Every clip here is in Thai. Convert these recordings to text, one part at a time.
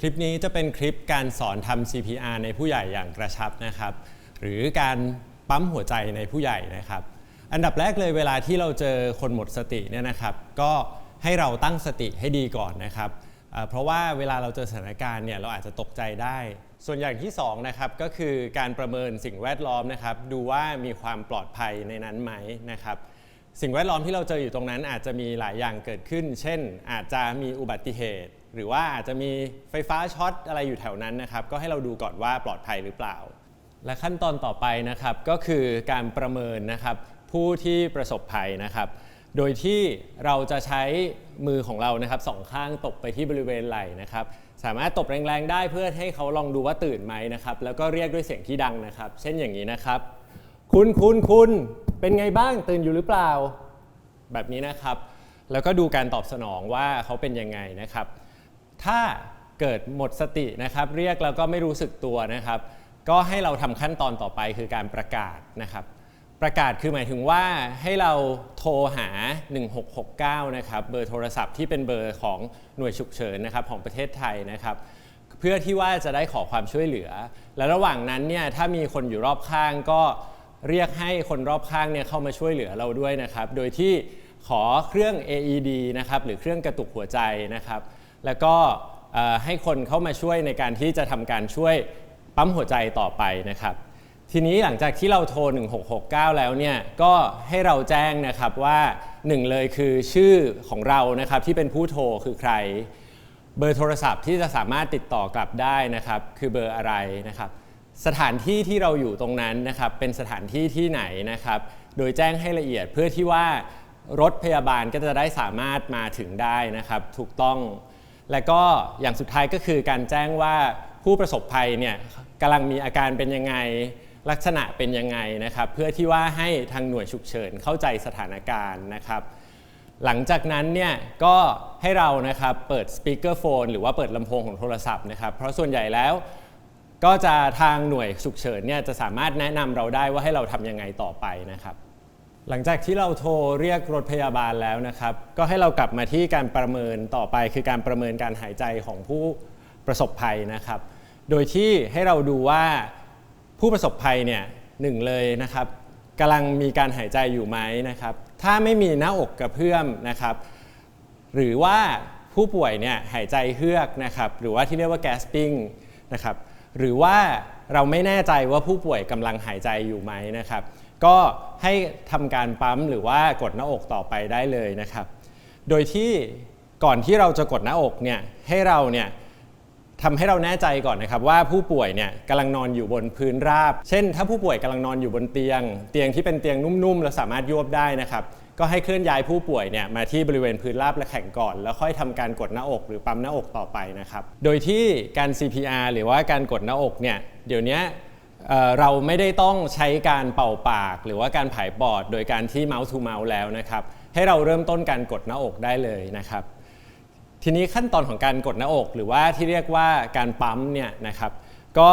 คลิปนี้จะเป็นคลิปการสอนทำ CPR ในผู้ใหญ่อย่างกระชับนะครับ หรือการปั๊มหัวใจในผู้ใหญ่นะครับ อันดับแรกเลยเวลาที่เราเจอคนหมดสติเนี่ยนะครับ ก็ให้เราตั้งสติให้ดีก่อนนะครับ เพราะว่าเวลาเราเจอสถานการณ์เนี่ยเราอาจจะตกใจได้ ส่วนอย่างที่สองนะครับก็คือการประเมินสิ่งแวดล้อมนะครับ ดูว่ามีความปลอดภัยในนั้นไหมนะครับสิ่งแวดล้อมที่เราเจออยู่ตรงนั้นอาจจะมีหลายอย่างเกิดขึ้น เช่น อาจจะมีอุบัติเหตุ หรือว่าอาจจะมีไฟฟ้าช็อตอะไรอยู่แถวนั้นนะครับ ก็ให้เราดูก่อนว่าปลอดภัยหรือเปล่า และขั้นตอนต่อไปนะครับก็คือการประเมินนะครับผู้ที่ประสบภัยนะครับโดยที่เราจะใช้มือของเรานะครับสองข้างตบไปที่บริเวณไหล่นะครับ สามารถตบแรงๆได้เพื่อให้เขาลองดูว่าตื่นไหมนะครับ แล้วก็เรียกด้วยเสียงที่ดังนะครับ เช่นอย่างนี้นะครับ คุณคุณคุณเป็นไงบ้างตื่นอยู่หรือเปล่า แบบนี้นะครับ แล้วก็ดูการตอบสนองว่าเขาเป็นยังไงนะครับ ถ้าเกิดหมดสตินะครับเรียกแล้วก็ไม่รู้สึกตัวนะครับ ก็ให้เราทำขั้นตอนต่อไปคือการประกาศนะครับ ประกาศคือหมายถึงว่าให้เราโทรหา 1669 นะครับเบอร์โทรศัพท์ที่เป็นเบอร์ของหน่วยฉุกเฉินนะครับของประเทศไทยนะครับเพื่อที่ว่าจะได้ขอความช่วยเหลือ และระหว่างนั้นเนี่ยถ้ามีคนอยู่รอบข้างก็เรียกให้คนรอบข้างเนี่ยเข้ามาช่วยเหลือเราด้วยนะครับ โดยที่ขอเครื่อง AED นะครับหรือเครื่องกระตุกหัวใจนะครับ แล้วก็ให้คนเข้ามาช่วยในการที่จะทำการช่วยปั๊มหัวใจต่อไปนะครับ ทีนี้หลังจากที่เราโทร 1669 แล้วเนี่ยก็ให้เราแจ้งนะครับว่าหนึ่งเลยคือชื่อของเรานะครับที่เป็นผู้โทรคือใคร เบอร์โทรศัพท์ที่จะสามารถติดต่อกลับได้นะครับ คือเบอร์อะไรนะครับ สถานที่ที่เราอยู่ตรงนั้นนะครับ เป็นสถานที่ที่ไหนนะครับ โดยแจ้งให้ละเอียดเพื่อที่ว่ารถพยาบาลก็จะได้สามารถมาถึงได้นะครับ ถูกต้อง และก็อย่างสุดท้ายก็คือการแจ้งว่าผู้ประสบภัยเนี่ยกำลังมีอาการเป็นยังไงลักษณะเป็นยังไงนะครับเพื่อที่ว่าให้ทางหน่วยฉุกเฉินเข้าใจสถานการณ์นะครับ หลังจากนั้นเนี่ยก็ให้เรานะครับเปิดสปีกเกอร์โฟนหรือว่าเปิดลำโพงของโทรศัพท์นะครับ เพราะส่วนใหญ่แล้วก็จะทางหน่วยฉุกเฉินเนี่ยจะสามารถแนะนำเราได้ว่าให้เราทำยังไงต่อไปนะครับ หลังจากที่เราโทรเรียกรถพยาบาลแล้วนะครับ ก็ให้เรากลับมาที่การประเมินต่อไปคือการประเมินการหายใจของผู้ประสบภัยนะครับ โดยที่ให้เราดูว่าผู้ประสบภัยเนี่ยหนึ่งเลยนะครับกำลังมีการหายใจอยู่ไหมนะครับ ถ้าไม่มีหน้าอกกระเพื่อมนะครับ หรือว่าผู้ป่วยเนี่ยหายใจเฮือกนะครับ หรือว่าที่เรียกว่า gasping นะครับ หรือว่าเราไม่แน่ใจว่าผู้ป่วยกำลังหายใจอยู่ไหมนะครับ ก็ให้ทำการปั๊มหรือว่ากดหน้าอกต่อไปได้เลยนะครับ โดยที่ก่อนที่เราจะกดหน้าอกเนี่ยให้เราเนี่ยทำให้เราแน่ใจก่อนนะครับว่าผู้ป่วยเนี่ยกำลังนอนอยู่บนพื้นราบ เช่น ถ้าผู้ป่วยกำลังนอนอยู่บนเตียง เตียงที่เป็นเตียงนุ่มๆแล้วสามารถยวบได้นะครับ ก็ให้เคลื่อนย้ายผู้ป่วยเนี่ยมาที่บริเวณพื้นราบและแข็งก่อน แล้วค่อยทำการกดหน้าอกหรือปั๊มหน้าอกต่อไปนะครับ โดยที่การ CPR หรือว่าการกดหน้าอกเนี่ยเดี๋ยวนี้ เราไม่ได้ต้องใช้การเป่าปาก หรือว่าการผายปอด โดยการที่ mouth to mouth แล้วนะครับ ให้เราเริ่มต้นการกดหน้าอกได้เลยนะครับ ทีนี้ขั้นตอนของการกดหน้าอก หรือว่าที่เรียกว่าการปั๊มเนี่ยนะครับ ก็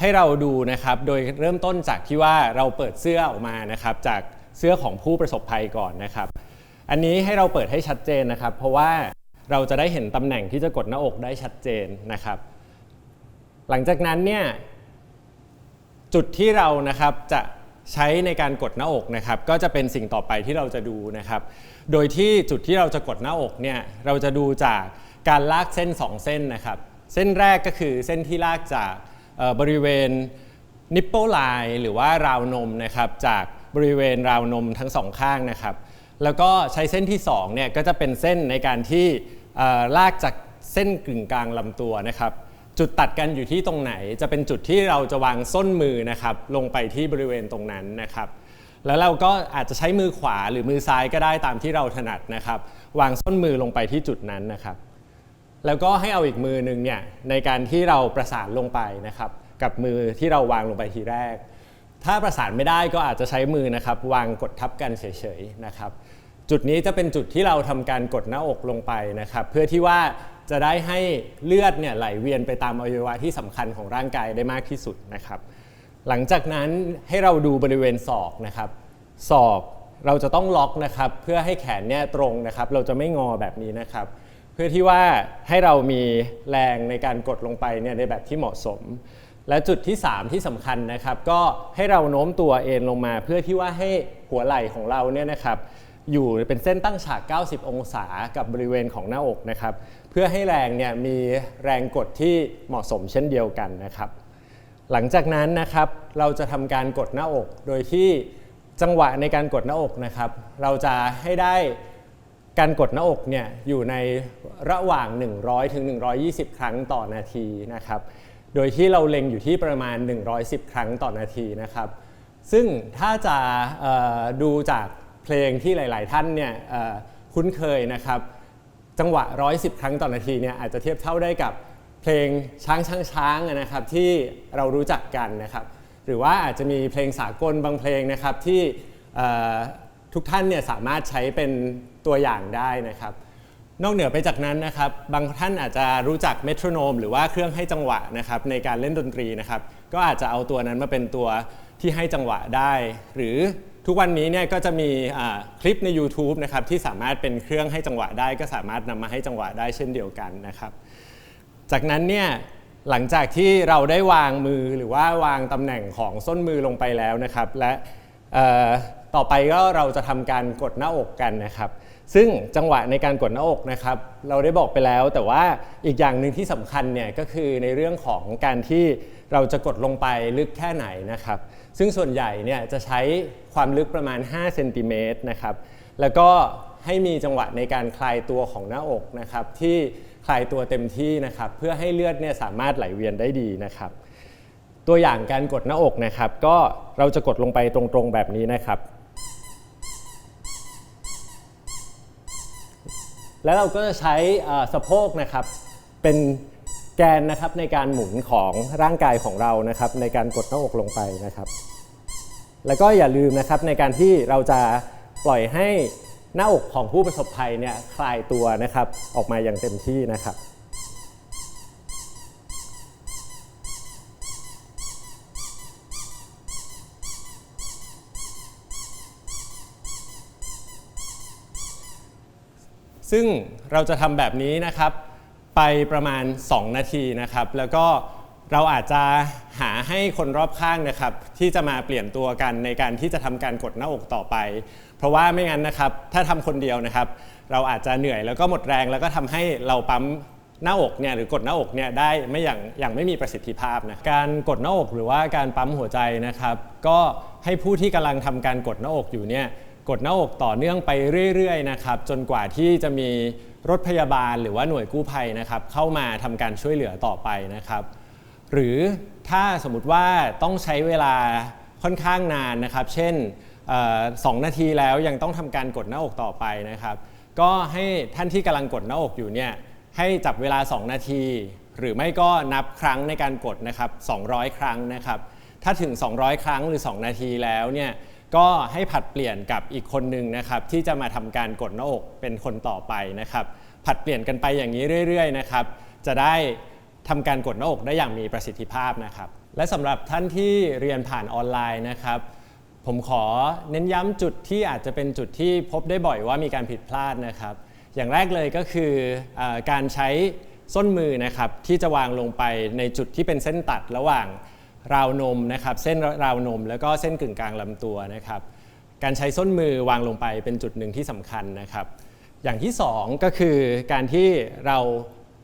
ให้เราดูนะครับ โดยเริ่มต้นจากที่ว่าเราเปิดเสื้อออกมานะครับ จากเสื้อของผู้ประสบภัยก่อนนะครับ อันนี้ให้เราเปิดให้ชัดเจนนะครับ เพราะว่าเราจะได้เห็นตำแหน่งที่จะกดหน้าอกได้ชัดเจนนะครับ หลังจากนั้นเนี่ย จุดที่เรานะครับจะใช้ในการกดหน้าอกนะครับก็จะเป็นสิ่งต่อไปที่เราจะดูนะครับ โดยที่จุดที่เราจะกดหน้าอกเนี่ยเราจะดูจากการลากเส้น 2 เส้นนะครับ เส้นแรกก็คือเส้นที่ลากจากบริเวณนิปเปิลไลน์หรือว่าราวนมนะครับจากบริเวณราวนมทั้งสองข้างนะครับ แล้วก็ใช้เส้นที่2เนี่ยก็จะเป็นเส้นในการที่ลากจากเส้นกึ่งกลางลำตัวนะครับ จุดตัดกันอยู่ที่ตรงไหน จะเป็นจุดที่เราจะวางส้นมือนะครับลงไปที่บริเวณตรงนั้นนะครับแล้วเราก็อาจจะใช้มือขวาหรือมือซ้ายก็ได้ตามที่เราถนัดนะครับ วางส้นมือลงไปที่จุดนั้นนะครับ แล้วก็ให้เอาอีกมือหนึ่งเนี่ยในการที่เราประสานลงไปนะครับ กับมือที่เราวางลงไปทีแรก ถ้าประสานไม่ได้ก็อาจจะใช้มือนะครับ วางกดทับกันเฉยๆนะครับ จุดนี้จะเป็นจุดที่เราทำการกดหน้าอกลงไปนะครับ เพื่อที่ว่า จะได้ให้เลือดเนี่ยไหลเวียนไปตามอวัยวะที่สำคัญของร่างกายได้มากที่สุดนะครับ หลังจากนั้นให้เราดูบริเวณศอกนะครับศอกเราจะต้องล็อกนะครับเพื่อให้แขนเนี่ยตรงนะครับ เราจะไม่งอแบบนี้นะครับ เพื่อที่ว่าให้เรามีแรงในการกดลงไปเนี่ยในแบบที่เหมาะสม และจุดที่ 3 ที่สำคัญนะครับ ก็ให้เราโน้มตัวเอ็นลงมา เพื่อที่ว่าให้หัวไหล่ของเราเนี่ยนะครับ อยู่เป็นเส้นตั้งฉาก 90 องศากับบริเวณของหน้าอกนะครับ เพื่อให้แรงเนี่ยมีแรงกดที่เหมาะสมเช่นเดียวกันนะครับ หลังจากนั้นนะครับเราจะทำการกดหน้าอก โดยที่จังหวะในการกดหน้าอกนะครับ เราจะให้ได้การกดหน้าอกเนี่ยอยู่ในระหว่าง 100ถึง120 ครั้งต่อนาทีนะครับ โดยที่เราเล็งอยู่ที่ประมาณ 110 ครั้งต่อนาทีนะครับ ซึ่งถ้าจะดูจาก เพลงที่หลาย ๆ ท่านเนี่ยคุ้นเคยนะครับ จังหวะ 110 ครั้งต่อนาทีเนี่ยอาจจะเทียบเท่าได้กับเพลงช้างช้างช้างนะครับที่เรารู้จักกันนะครับ หรือว่าอาจจะมีเพลงสากลบางเพลงนะครับที่ทุกท่านเนี่ยสามารถใช้เป็นตัวอย่างได้นะครับ นอกเหนือไปจากนั้นนะครับ บางท่านอาจจะรู้จักเมโทรโนม หรือว่าเครื่องให้จังหวะนะครับในการเล่นดนตรีนะครับ ก็อาจจะเอาตัวนั้นมาเป็นตัวที่ให้จังหวะได้ หรือ ทุกวันนี้เนี่ยก็จะมีะคลิปใน YouTube นะครับที่สามารถเป็นเครื่องให้จังหวะได้ก็สามารถนำมาให้จังหวะได้เช่นเดียวกันนะครับ จากนั้นเนี่ยหลังจากที่เราได้วางมือหรือว่าวางตำแหน่งของส้นมือลงไปแล้วนะครับ และต่อไปก็เราจะทำการกดหน้าอกกันนะครับ ซึ่งจังหวะในการกดหน้าอกนะครับเราได้บอกไปแล้ว แต่ว่าอีกอย่างหนึ่งที่สำคัญเนี่ยก็คือในเรื่องของการที่เราจะกดลงไปลึกแค่ไหนนะครับ ซึ่งส่วนใหญ่เนี่ยจะใช้ความลึกประมาณ5เซนติเมตรนะครับแล้วก็ให้มีจังหวะในการคลายตัวของหน้าอกนะครับที่คลายตัวเต็มที่นะครับเพื่อให้เลือดเนี่ยสามารถไหลเวียนได้ดีนะครับ ตัวอย่างการกดหน้าอกนะครับ ก็เราจะกดลงไปตรงๆแบบนี้นะครับ แล้วเราก็จะใช้สะโพกนะครับ เป็นแกนนะครับในการหมุนของร่างกายของเรานะครับ ในการกดหน้าอกลงไปนะครับ แล้วก็อย่าลืมนะครับในการที่เราจะปล่อยให้หน้าอกของผู้ประสบภัยเนี่ยคลายตัวนะครับ ออกมาอย่างเต็มที่นะครับ ซึ่งเราจะทำแบบนี้นะครับ ไปประมาณ 2 นาทีนะครับ แล้วก็เราอาจจะหาให้คนรอบข้างนะครับ ที่จะมาเปลี่ยนตัวกันในการที่จะทำการกดหน้าอกต่อไป เพราะว่าไม่งั้นนะครับ ถ้าทำคนเดียวนะครับ เราอาจจะเหนื่อยแล้วก็หมดแรงแล้วก็ทำให้เราปั๊มหน้าอกเนี่ยหรือกดหน้าอกเนี่ยได้ไม่อย่างอย่างไม่มีประสิทธิภาพนะการกดหน้าอกหรือว่าการปั๊มหัวใจนะครับ ก็ให้ผู้ที่กำลังทำการกดหน้าอกอยู่เนี่ย กดหน้าอกต่อเนื่องไปเรื่อยๆนะครับจนกว่าที่จะมีรถพยาบาลหรือว่าหน่วยกู้ภัยนะครับเข้ามาทำการช่วยเหลือต่อไปนะครับ หรือถ้าสมมติว่าต้องใช้เวลาค่อนข้างนานนะครับ เช่นสองนาทีแล้วยังต้องทำการกดหน้าอกต่อไปนะครับ ก็ให้ท่านที่กำลังกดหน้าอกอยู่เนี่ยให้จับเวลา 2 นาที หรือไม่ก็นับครั้งในการกดนะครับ 200 ครั้งนะครับ ถ้าถึง 200 ครั้งหรือ 2 นาทีแล้วเนี่ย ก็ให้ผัดเปลี่ยนกับอีกคนหนึ่งนะครับที่จะมาทำการกดหน้าอกเป็นคนต่อไปนะครับ ผัดเปลี่ยนกันไปอย่างนี้เรื่อยๆนะครับจะได้ทำการกดหน้าอกได้อย่างมีประสิทธิภาพนะครับ และสำหรับท่านที่เรียนผ่านออนไลน์นะครับผมขอเน้นย้ำจุดที่อาจจะเป็นจุดที่พบได้บ่อยว่ามีการผิดพลาดนะครับ อย่างแรกเลยก็คือเออการใช้ส้นมือนะครับที่จะวางลงไปในจุดที่เป็นเส้นตัดระหว่าง ราวนมนะครับเส้นราวนม แล้วก็เส้นกึ่งกลางลำตัวนะครับการใช้ส้นมือวางลงไปเป็นจุดหนึ่งที่สำคัญนะครับ อย่างที่สองก็คือการที่เรา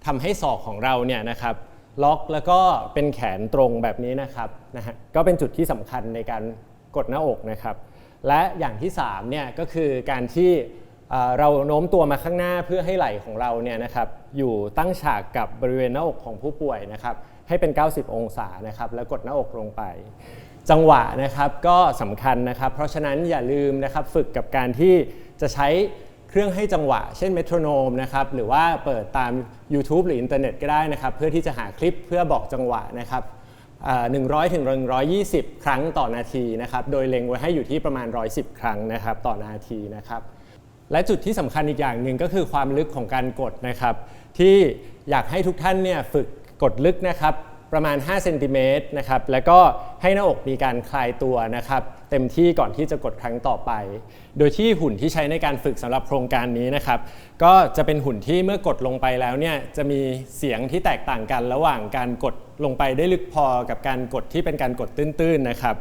ทำให้ศอกของเราเนี่ยนะครับล็อกแล้วก็เป็นแขนตรงแบบนี้นะครับนะฮะก็เป็นจุดที่สำคัญในการกดหน้าอกนะครับ และอย่างที่3เนี่ยก็คือการที่เอ่อเราโน้มตัวมาข้างหน้าเพื่อให้ไหล่ของเราเนี่ยนะครับอยู่ตั้งฉากกับบริเวณหน้าอกของผู้ป่วยนะครับ ให้เป็น 90 องศานะครับแล้วกดหน้าอกลงไป จังหวะนะครับก็สำคัญนะครับ เพราะฉะนั้นอย่าลืมนะครับฝึกกับการที่จะใช้เครื่องให้จังหวะ เช่นเมโทรโนมนะครับหรือว่าเปิดตาม YouTube หรืออินเทอร์เน็ตก็ได้นะครับ เพื่อที่จะหาคลิปเพื่อบอกจังหวะนะครับหนึ่งร้อยถึงร้อยยี่สิบครั้งต่อนาทีนะครับ โดยเล็งไว้ให้อยู่ที่ประมาณ 110 ครั้งนะครับต่อนาทีนะครับ และจุดที่สำคัญอีกอย่างหนึ่งก็คือความลึกของการกดนะครับ ที่อยากให้ทุกท่านเนี่ยฝึก กดลึกนะครับประมาณ5เซนติเมตรนะครับแล้วก็ให้หน้าอกมีการคลายตัวนะครับเต็มที่ก่อนที่จะกดครั้งต่อไป โดยที่หุ่นที่ใช้ในการฝึกสำหรับโครงการนี้นะครับก็จะเป็นหุ่นที่เมื่อกดลงไปแล้วเนี่ยจะมีเสียงที่แตกต่างกันระหว่างการกดลงไปได้ลึกพอกับการกดที่เป็นการกดตื้นๆนะครับ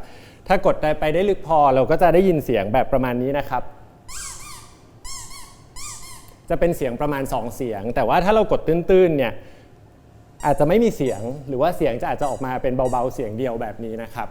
ถ้ากดไปได้ลึกพอเราก็จะได้ยินเสียงแบบประมาณนี้นะครับจะเป็นเสียงประมาณ 2 เสียง แต่ว่าถ้าเรากดตื้นๆเนี่ย อาจจะไม่มีเสียงหรือว่าเสียงจะอาจจะออกมาเป็นเบาๆเสียงเดียวแบบนี้นะครับ